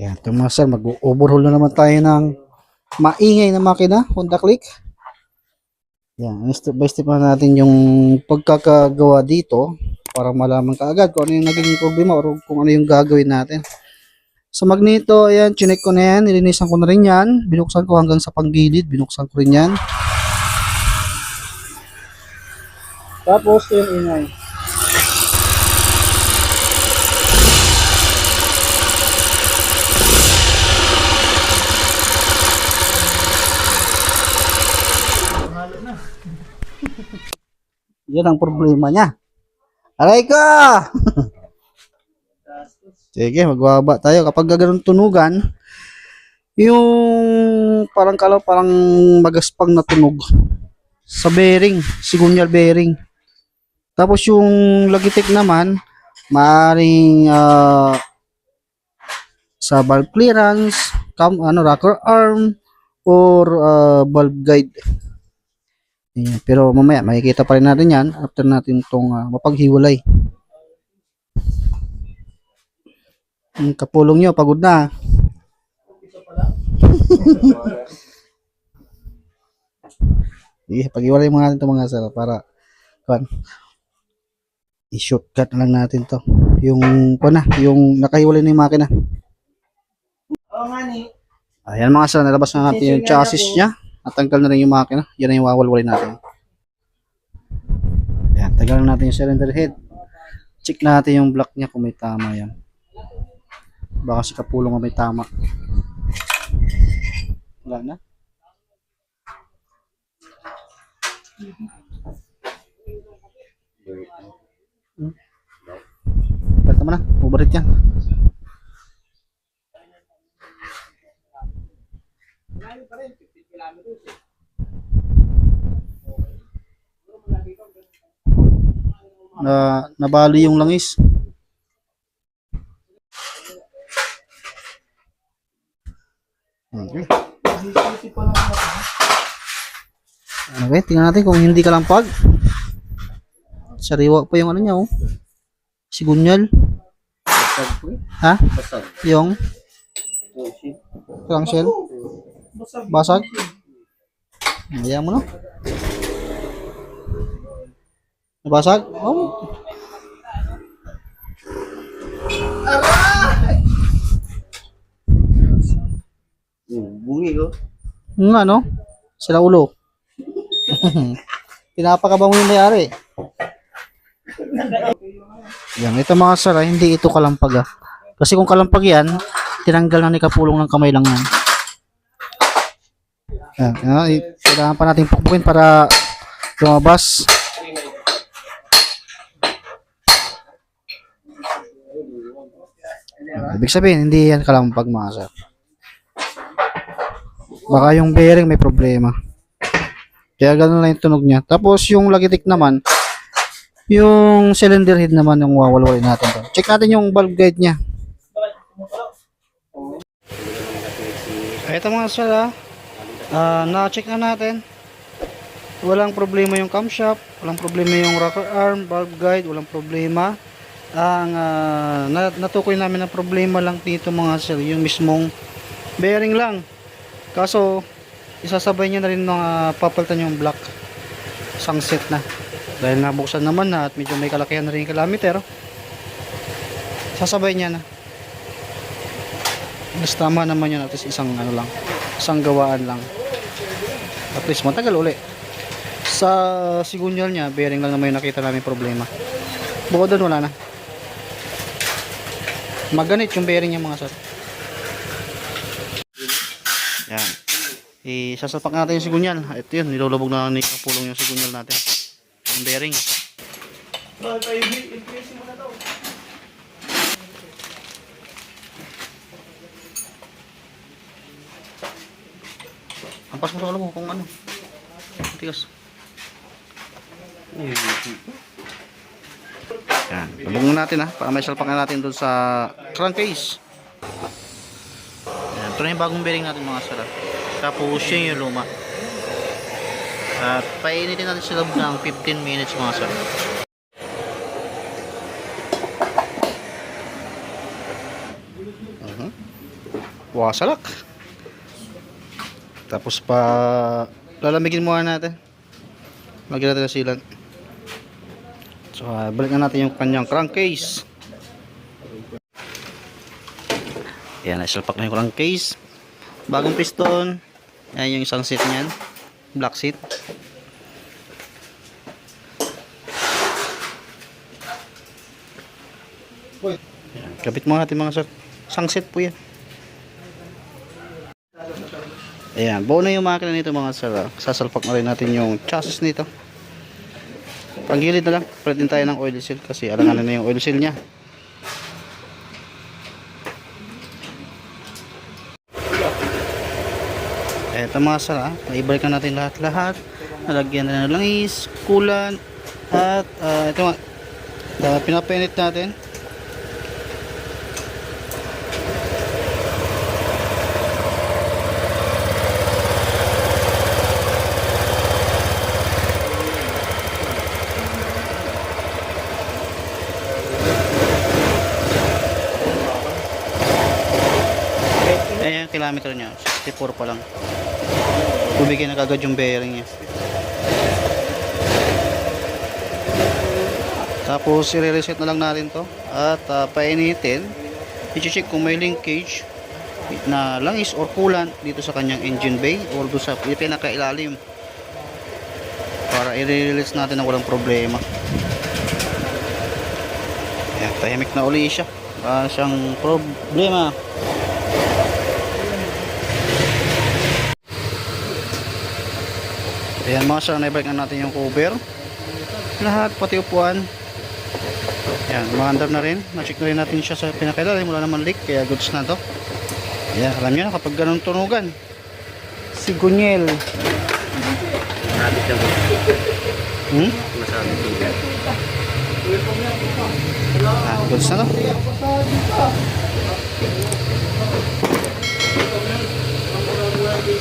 Yan, ito mga sir, mag-overhaul na naman tayo ng maingay na makina, Honda Click. Yan, step by step na natin yung pagkakagawa dito para malaman kaagad kung ano yung naging problema o kung ano yung gagawin natin. Sa magneto, ayan, chinek ko na yan, nilinisan ko na rin yan, binuksan ko hanggang sa panggilid, binuksan ko rin yan. Tapos, yung ingay. Yan ang problema niya. Aray ka! Sige, magbaba tayo. Kapag gano'n tunugan, yung parang kala parang magaspang na tunog sa bearing, sigunyal bearing. Tapos yung lagitik naman, maaring ah, sa valve clearance, cam, ano, rocker arm, or ah, valve guide. Ayan, pero mamaya makikita pa rin natin yan after natin itong ah, mapaghiwalay. Yung kapulong nyo, pagod na. Sige, pag-iwalay mo natin itong mga sir para kan i-shortcut na lang natin to. Yung kuan na, yung nakahiwalay na yung makina. Oo nga ni. Ayan mga sir, nalabas na natin yung chassis niya. Natanggal na rin yung makina. Yan na yung wawalwalay natin. Ayan, tagalan natin yung cylinder head. Check natin yung block niya kung may tama yan. Baka si Kapulong may tama. Wala na. Hmm. Mo na, ubarit yan. Na nabali yung langis. Okay. Okay, tingnan natin kung hindi ka lampag. Sariwa pa yung ano niya, oh. Sigunyal. Ha? Yung crankshaft. Basag. Ayan mo na. Nabasag? Oh. Bungi ko. Yung ano? Sila ulo. Pinapakaba mo yung mayari. Yan, ito mga sir, ah, hindi ito kalampag ah. Kasi kung kalampag yan, tinanggal na ni Kapulong ng kamay lang yan. Yan, yan, i- kailangan pa natin pukpukin para lumabas. Ibig sabihin, hindi yan kalampag mga sir. Baka yung bearing may problema. Kaya ganun lang yung tunog niya. Tapos yung lagitik naman, yung cylinder head naman yung wawalwalin natin. To. Check natin yung valve guide niya. Ito mga sir ah. Ah, na-check na natin. Walang problema yung camshaft, walang problema yung rocker arm, valve guide, walang problema. Ang na- natukoy namin na problema lang dito mga sir, yung mismong bearing lang. Kaso, isasabay niya na rin mga papalitan yung block. Isang set na. Dahil nabuksan naman na at medyo may kalakihan na rin yung kilometer. Sasabay niya na. Mas tama naman yun at isang ano lang. Isang gawaan lang. Least matagal uli. Sa sigunyal niya, bearing lang naman yung nakita namin problema. Bukod doon wala na. Maganit yung bearing niya mga sir. Yan. Isasapak natin yung sigunyal. Ito yun, nilulubog na ni Kapulong yung sigunyal natin. Yung bearing. Bakit tayo i-increase mo na daw? Ampas mo sa ulo kung ano. Tigas. Yan. Lubog na natin ha. Para may salpak na natin doon sa crankcase. Yan. Ito na yung bagong bearing natin mga sara. Tapos yun yung luma. At painitin natin sa loob ng 15 minutes mga sara. Mhm. wasalak. Tapos pa lalamigin muna natin. Lagyan natin ng sealant. So, ah, balik na natin yung kanyang crankcase. Ayan, naisalpak na yung crankcase. Bagong piston. Ayan yung isang seat niyan. Black seat. Ayan, kapit mo natin mga sir. Isang set po yan. Ayan, buo na yung makina nito mga sir. ah. Sasalpak na rin natin yung chassis nito. Panggilid na lang. Palit din tayo ng oil seal kasi alanganan na yung oil seal niya. Eto mga sir, ah. naibalik na natin lahat-lahat. Nalagyan na ng langis, kulan, at ah, ito nga, uh, pinapainit natin. Ayan yung kilometer niya, 64 pa lang. Bumigay na kagad yung bearing niya. Tapos i-reset na lang natin to at ah, painitin. I-check kung may linkage na langis or coolant dito sa kanyang engine bay or doon sa pinakailalim para i-release natin na walang problema. Ayan, tahimik na uli siya. Wala siyang problema. Ayan mga sir, naibalik na natin yung cover. Lahat, pati upuan. Ayan, maandar na rin. Na-check na rin natin siya sa pinakailalim. Wala naman leak, kaya goods na to. Ayan, alam nyo na kapag ganun tunugan. Si Gunyel. Nabit lang. Hmm? Masabi ko. Ah, goods na to.